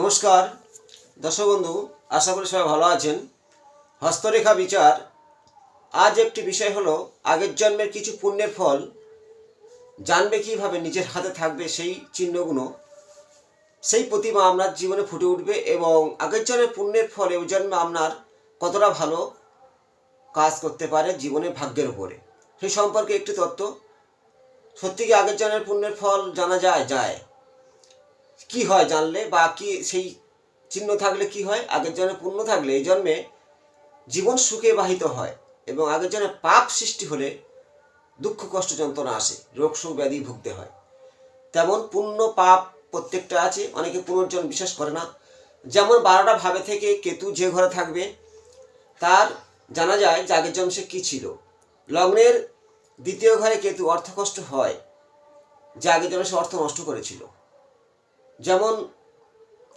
নমস্কার। দর্শক বন্ধু, আশা করি সবাই ভালো আছেন। হস্তরেখা বিচার। আজ একটি বিষয় হলো, আগের জন্মের কিছু পুণ্যের ফল। জানবে কীভাবে নিজের হাতে থাকবে সেই চিহ্নগুলো। সেই প্রতিমা আপনার জীবনে ফুটে উঠবে এবং আগের জন্মের পুণ্যের ফল এই জন্মে আপনার কতটা ভালো কাজ করতে পারে জীবনে ভাগ্যের উপরে। সেই সম্পর্কে একটি তত্ত্ব। সত্যি কি আগের জন্মের পুণ্যের ফল জানা যায়? যায়। কি হয় জানলে বা কি সেই চিহ্ন থাকলে কি হয়? আগের জন্মে পুণ্য থাকলে এই জন্মে জীবন সুখে বাহিত হয় এবং আগের জন্মে পাপ সৃষ্টি হলে দুঃখ, কষ্ট, যন্ত্রণা আসে, রোগ শোক ব্যাধি ভুগতে হয়। তেমন পুণ্য, পাপ প্রত্যেকটা আছে, অনেকে পুনর্জন বিশ্বাস করে না। যেমন বারোটা ভাবে থেকে কেতু যে ঘরে থাকবে, তার জানা যায় যে আগের জন্ম সে কী ছিল। লগ্নের দ্বিতীয় ঘরে কেতু অর্থকষ্ট হয়, যে আগের জন্মে সে অর্থ নষ্ট করেছিল। যেমন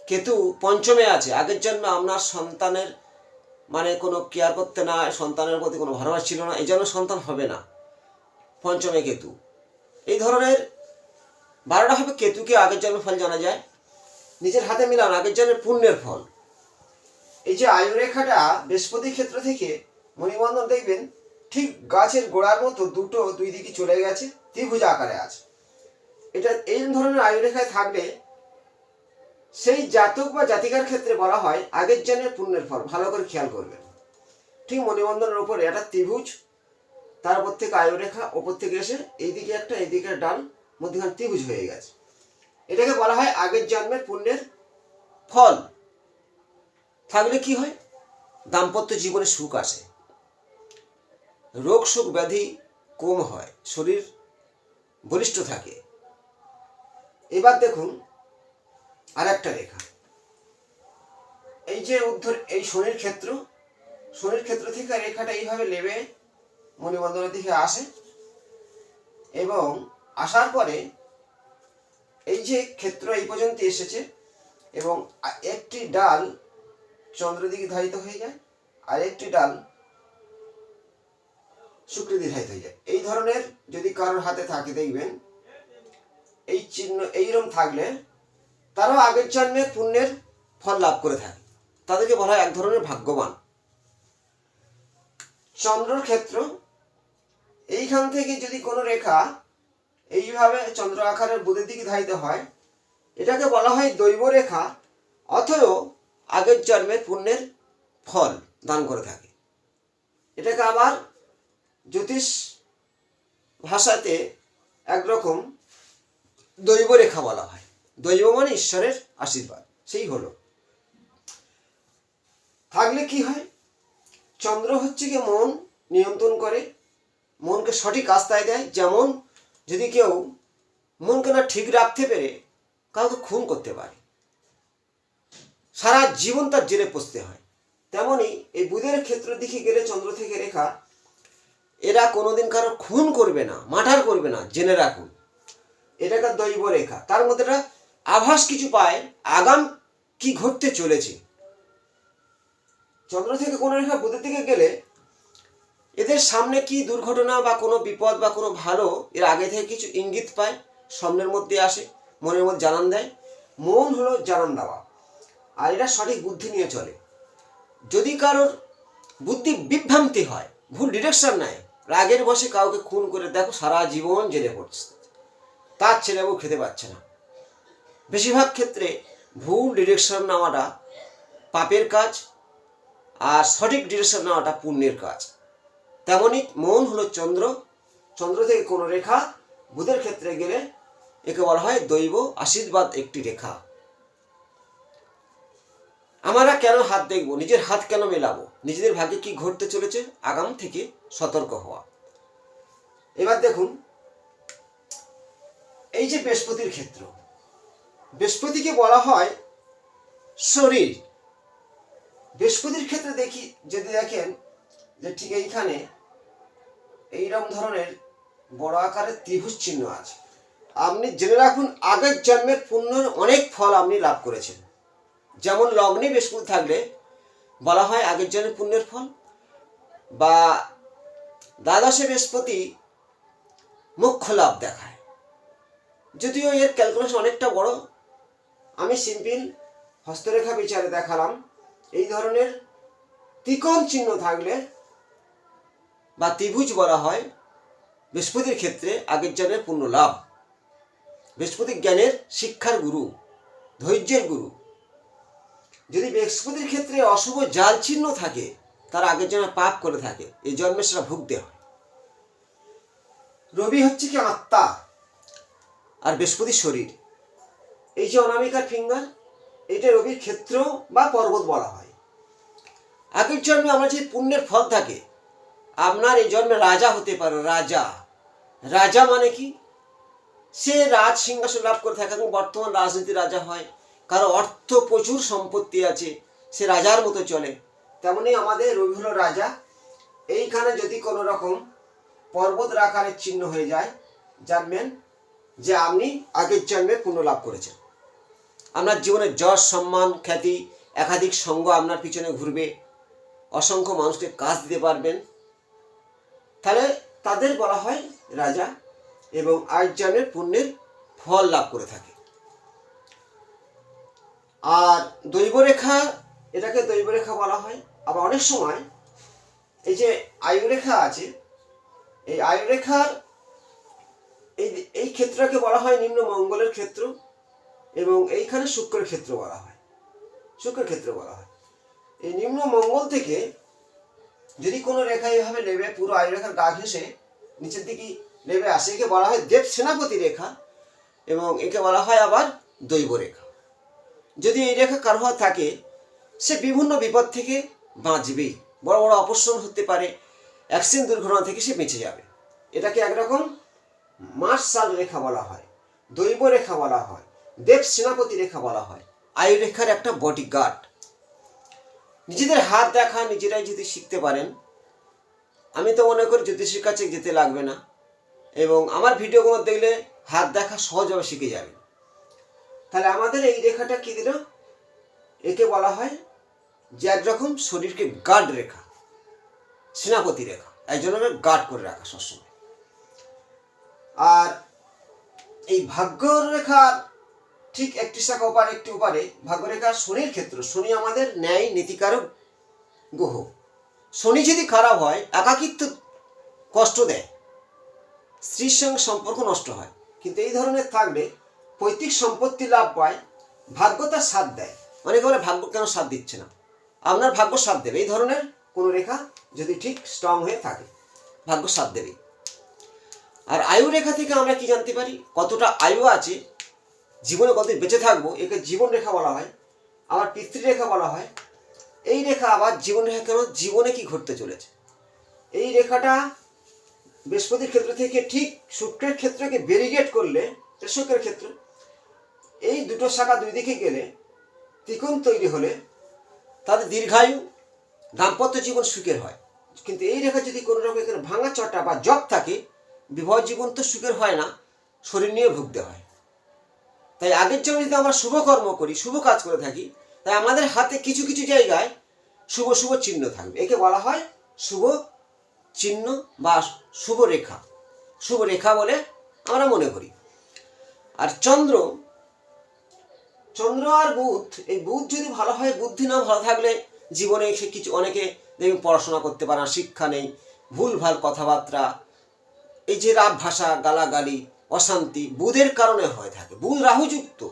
কেতু পঞ্চমে আছে, আগের জন্য আপনার সন্তানের মানে কোনো কেয়ার করতে না, সন্তানের প্রতি কোনো ভালোবাসা ছিল না, এই জন্য সন্তান হবে না। পঞ্চমে কেতু। এই ধরনের বারোটা হবে কেতুকে আগের জন্মের ফল জানা যায়। নিজের হাতে মিলান, আগের জন্মের পুণ্যের ফল। এই যে আয়ুরেখাটা বৃহস্পতি ক্ষেত্র থেকে মণিবন্ধন দেখবেন, ঠিক গাছের গোড়ার মতো দুটো দুই দিকে চলে গেছে, ত্রিভুজ আকারে আছে। এটা এই ধরনের আয়ুরেখায় থাকলে সেই জাতক বা জাতিকার ক্ষেত্রে বলা হয় আগের জন্মের পুণ্যের ফল। ভালো করে খেয়াল করবেন। ঠিক মণিবন্ধনের ওপরে একটা ত্রিভুজ, তার উপর থেকে আয়ুরেখা ওপর থেকে এসে এইদিকে একটা এইদিকে ডান মধ্যখানে ত্রিভুজ হয়ে গেছে। এটাকে বলা হয় আগের জন্মের পুণ্যের ফল। থাকলে কি হয়? দাম্পত্য জীবনে সুখ আসে। রোগ, সুখ, ব্যাধি কম হয়। শরীর বলিষ্ঠ থাকে। এবার দেখুন আর একটা রেখা এই যে উদ্ধর, এই শনির ক্ষেত্র শনির ক্ষেত্র থেকে রেখাটা এইভাবে লেবে মণিবন্ধনের দিকে আসে। এবং আসার পরে এই যে ক্ষেত্র এই পর্যন্ত এসেছে, এবং একটি ডাল চন্দ্রের দিকে ধারিত হয়ে যায়, আর একটি ডাল শুক্রের দিকে ধারিত হয়ে যায়। এই ধরনের যদি কারোর হাতে থাকে, দেখবেন, এই চিহ্ন এইরকম থাকলে তারাও আগের জন্মে পুণ্যের ফল লাভ করে থাকে। তাদেরকে বলা হয় এক ধরনের ভাগ্যবান। চন্দ্রর ক্ষেত্র, এইখান থেকে যদি কোনো রেখা এইভাবে চন্দ্র আকারের বুধের দিকে ধারিত হয়, এটাকে বলা হয় দৈব রেখা অথবা আগের জন্মের পুণ্যের ফল দান করে থাকে। এটাকে আবার জ্যোতিষ ভাষাতে একরকম দৈব রেখা বলা হয়। দৈব মানে ঈশ্বরের আশীর্বাদ, সেই হলো। থাকলে কি হয়? চন্দ্র হচ্ছে কি মন নিয়ন্ত্রণ করে, মনকে সঠিক আস্তায় দেয়। যেমন যদি কেউ মনকে না ঠিক রাখতে পেরে কাউকে খুন করতে পারে, সারা জীবন তার জেলে পচতে হয়। তেমনি এই বুধের ক্ষেত্র দিকে গেলে চন্দ্র থেকে রেখা, এরা কোনোদিন কারও খুন করবে না মাঠার করবে না জেনে রাখুন। এটাকে দৈব রেখা। তার মধ্যে একটা আভাস কিছু পায়, আগাম কি ঘটতে চলেছে? চন্দ্র থেকে কোনো রেখা বুধের দিকে গেলে এদের সামনে কি দুর্ঘটনা বা কোনো বিপদ বা কোনো ভালো, এর আগে থেকে কিছু ইঙ্গিত পায় স্বপ্নের মধ্যে আসে, মনের মধ্যে জানান দেয়। মন হলো জানান দেওয়া, আর এরা সঠিক বুদ্ধি নিয়ে চলে। যদি কারোর বুদ্ধি বিভ্রান্তি হয়, ভুল ডিরেকশন নেয়, রাগের বসে কাউকে খুন করে দেখো, সারা জীবন জেলে পড়ছে। তার ছেলেও খেতে পাচ্ছে না। বেশিরভাগ ক্ষেত্রে ভুল ডিরেকশন নেওয়াটা পাপের কাজ আর সঠিক ডিরেকশন নেওয়াটা পুণ্যের কাজ। তেমনই মন হলো চন্দ্র। চন্দ্র থেকে কোনো রেখা বুধের ক্ষেত্রে গেলে একে বলা হয় দৈব আশীর্বাদ একটি রেখা। আমরা কেন হাত দেখব? নিজের হাত কেন মেলাবো? নিজেদের ভাগ্যে কি ঘটতে চলেছে? আগাম থেকে সতর্ক হওয়া। এবার দেখুন, এই যে বৃহস্পতির ক্ষেত্র বৃহস্পতিকে বলা হয় শরীর। বৃহস্পতির ক্ষেত্রে দেখি, যদি দেখেন যে ঠিক এইখানে এইরকম ধরনের বড় আকারের ত্রিভুজ চিহ্ন আছে। আপনি জেনে রাখুন, আগের জন্মের পুণ্যের অনেক ফল আপনি লাভ করেছেন। যেমন লগ্নে বৃহস্পতি থাকলে বলা হয় আগের জন্মের পুণ্যের ফল। বা দ্বাদশে বৃহস্পতি মোক্ষ লাভ দেখায়। যদিও এর ক্যালকুলেশন অনেকটা বড় আমি সিম্পল হস্তরেখা বিচারে দেখালাম। এই ধরনের ত্রিকোণ চিহ্ন থাকলে বা ত্রিভুজ বলা হয়, বৃহস্পতির ক্ষেত্রে আগের জনের পূর্ণ লাভ। বৃহস্পতি জ্ঞানের শিক্ষার গুরু, ধৈর্যের গুরু। যদি বৃহস্পতির ক্ষেত্রে অশুভ জাল চিহ্ন থাকে, তার আগের জন্য পাপ করে থাকে, এই জন্মে সেটা ভুগতে হয়। রবি হচ্ছে কি আত্মা, আর বৃহস্পতির শরীর। এই যে অনামিকার ফিঙ্গার এটা রবির ক্ষেত্র বা পর্বত বলা হয়। আগের জন্মে আমার যে পুণ্যের ফল থাকে, আপনার এই জন্মে রাজা হতে পারে, রাজা। রাজা মানে কি? সে রাজ সিংহাসন লাভ করে থাকে এবং বর্তমান রাজনীতি রাজা হয়। কারও অর্থ প্রচুর সম্পত্তি আছে, সে রাজার মতো চলে। তেমনি আমাদের রবি হলো রাজা। এইখানে যদি কোনো রকম পর্বত আকারের চিহ্ন হয়ে যায়, জানবেন যে আপনি আগের জন্মে পুণ্য লাভ করেছেন। আপনার জীবনে যশ, সম্মান, খ্যাতি, একাধিক সঙ্গ আপনার পিছনে ঘুরবে। অসংখ্য মানুষকে কাজ দিতে পারবেন। তাহলে তাদের বলা হয় রাজা এবং আজ জন্মের পুণ্যের ফল লাভ করে থাকে। আর দৈবরেখা, এটাকে দৈবরেখা বলা হয়। আবার অনেক সময় এই যে আয়ুরেখা আছে, এই আয়ুরেখার এই এই ক্ষেত্রকে বলা হয় নিম্ন মঙ্গলের ক্ষেত্র। এবং এইখানে শুক্রের ক্ষেত্র বলা হয়। শুক্রের ক্ষেত্র বলা হয়। এই নিম্ন মঙ্গল থেকে যদি কোনো রেখা এইভাবে নেবে পুরো আয়ুরেখার গা ঘেঁষে নিচের দিকে নেবে আসে, একে বলা হয় দেব সেনাপতি রেখা এবং একে বলা হয় আবার দৈব রেখা। যদি এই রেখা কারও থাকে, সে বিভিন্ন বিপদ থেকে বাঁচবেই। বড় বড় অপসরণ হতে পারে অ্যাক্সিডেন্ট দুর্ঘটনা থেকে সে বেঁচে যাবে। এটাকে একরকম মার্শাল রেখা বলা হয়, দৈব রেখা বলা হয়। দেব সেনাপতি রেখা বলা হয়। আয়ু রেখার একটা বডি গার্ড নিজেদের হাত দেখা নিজেরাই যদি শিখতে পারেন, আমি তো মনে করি জ্যোতিষীর কাছে যেতে লাগবে না। এবং আমার ভিডিওগুলো দেখলে হাত দেখা সহজভাবে শিখে যাবে। তাহলে আমাদের এই রেখাটা কি দিল? একে বলা হয় যে একরকম শরীরকে গার্ড রেখা, সেনাপতি রেখা। একজনের গার্ড করে রাখা সবসময়। আর এই ভাগ্য রেখার ঠিক একটি শাখা ওপারে একটি ওপারে ভাগ্যরেখার শনির ক্ষেত্র। শনি আমাদের ন্যায় নীতিকারক গ্রহ। শনি যদি খারাপ হয়, একাকিত্ব কষ্ট দেয়। স্ত্রীর সঙ্গে সম্পর্ক নষ্ট হয়। কিন্তু এই ধরনের থাকলে পৈতৃক সম্পত্তি লাভ পায়, ভাগ্য তার সাথ দেয়। অনেকে বলে, ভাগ্য কেন সাথ দিচ্ছে না? আপনার ভাগ্য সাথ দেবে। এই ধরনের কোনো রেখা যদি ঠিক স্ট্রং হয়ে থাকে, ভাগ্য সাথ দেবে। আর আয়ু রেখা থেকে আমরা কি জানতে পারি? কতটা আয়ু আছে জীবনে কতদিন বেঁচে থাকব, একে জীবন রেখা বলা হয়, আবার পিতৃরেখা বলা হয়। এই রেখা আবার জীবন রেখা কেন? জীবনে কি ঘটতে চলেছে? এই রেখাটা বৃহস্পতির ক্ষেত্র থেকে ঠিক শুক্রের ক্ষেত্রকে ব্যারিগেট করলে শুক্রের ক্ষেত্র, এই দুটো শাখা দুই দিকে গেলে ত্রিকোণ তৈরি হলে তাদের দীর্ঘায়ু, দাম্পত্য জীবন সুখের হয়। কিন্তু এই রেখা যদি কোনো রকম এখানে ভাঙা, চটা বা জব থাকে, বিবাহ জীবন তো সুখের হয় না, শরীর নিয়ে ভুগতে হয়। তাই আগের জন্য যদি আমরা শুভ কর্ম করি, শুভ কাজ করে থাকি, তাই আমাদের হাতে কিছু কিছু জায়গায় শুভ শুভ চিহ্ন থাকবে। একে বলা হয় শুভ চিহ্ন বা শুভ রেখা। শুভ রেখা বলে আমরা মনে করি। আর চন্দ্র চন্দ্র আর বুধ, এই বুধ যদি ভালো হয়, বুদ্ধি না ভালো থাকলে জীবনে সে কিছু, অনেকে দেখবেন পড়াশোনা করতে পারে না, শিক্ষা নেই ভুল ভালো কথাবার্তা, এই যে রাব ভাষা গালাগালি অশান্তি বুধের কারণে হয়ে থাকে। বুধ রাহুযুক্ত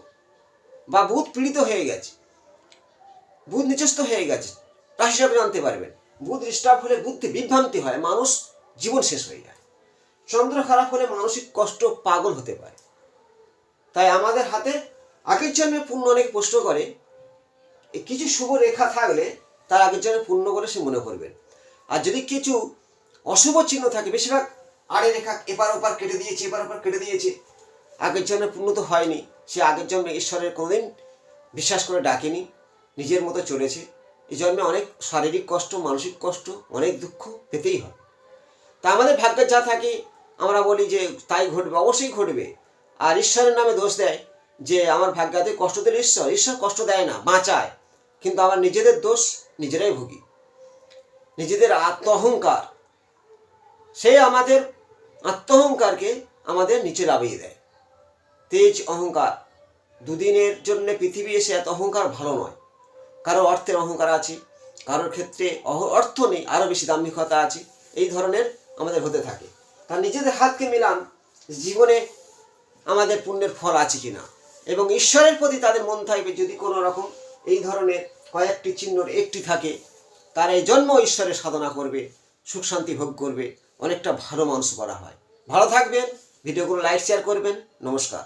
বা বুধ পীড়িত হয়ে গেছে। বুধ নিচস্ত হয়ে গেছে রাশি হিসাবে জানতে পারবেন। বুধ ডিস্টার্ব হলে বুদ্ধি বিভ্রান্তি হয়, মানুষ জীবন শেষ হয়ে যায়। চন্দ্র খারাপ হলে মানসিক কষ্ট পাগল হতে পারে। তাই আমাদের হাতে আগের জন্মে পূর্ণ অনেক প্রশ্ন করে কিছু শুভ রেখা থাকলে তার আগের জন্মে পূর্ণ করে সে মনে করবেন। আর যদি কিছু অশুভ চিহ্ন থাকে, বেশিরভাগ আড়ে রেখা, এপার ওপার কেটে দিয়েছে, এপার ওপার কেটে দিয়েছে। আগের জন্মে পুণ্য তো হয়নি। সে আগের জন্মে ঈশ্বরের কোনোদিন বিশ্বাস করে ডাকেনি। নিজের মতো চলেছে। এই জন্মে অনেক শারীরিক কষ্ট, মানসিক কষ্ট, অনেক দুঃখ পেতেই হয়। তা আমাদের ভাগ্যে যা থাকে, আমরা বলি যে তাই ঘটবে, অবশ্যই ঘটবে। আর ঈশ্বরের নামে দোষ দেয় যে আমার ভাগ্যাতে কষ্ট দিল ঈশ্বর। ঈশ্বর কষ্ট দেয় না, বাঁচায়। কিন্তু আমার নিজেদের দোষ নিজেরাই ভুগি। নিজেদের আত্ম অহংকার সেই আমাদের আত্ম অহংকারকে আমাদের নিচে লাভিয়ে দেয়। তেজ অহংকার, দুদিনের জন্য পৃথিবী এসে এত অহংকার ভালো নয়। কারও অর্থের অহংকার আছে, কারোর ক্ষেত্রে অহ- অর্থ নেই আরও বেশি দাম্ভিকতা আছে, এই ধরনের আমাদের হতে থাকে। তা নিজেদের হাতকে মিলান, জীবনে আমাদের পুণ্যের ফল আছে কিনা? এবং ঈশ্বরের প্রতি তাদের মন থাকবে যদি কোনো রকম এই ধরনের কয়েকটি চিহ্নর একটি থাকে, তার এই জন্ম ঈশ্বরের সাধনা করবে, সুখ শান্তি ভোগ করবে। অনেকটা ভালো মানুষ করা হয়। ভালো থাকবেন ভিডিওগুলো লাইক শেয়ার করবেন। নমস্কার।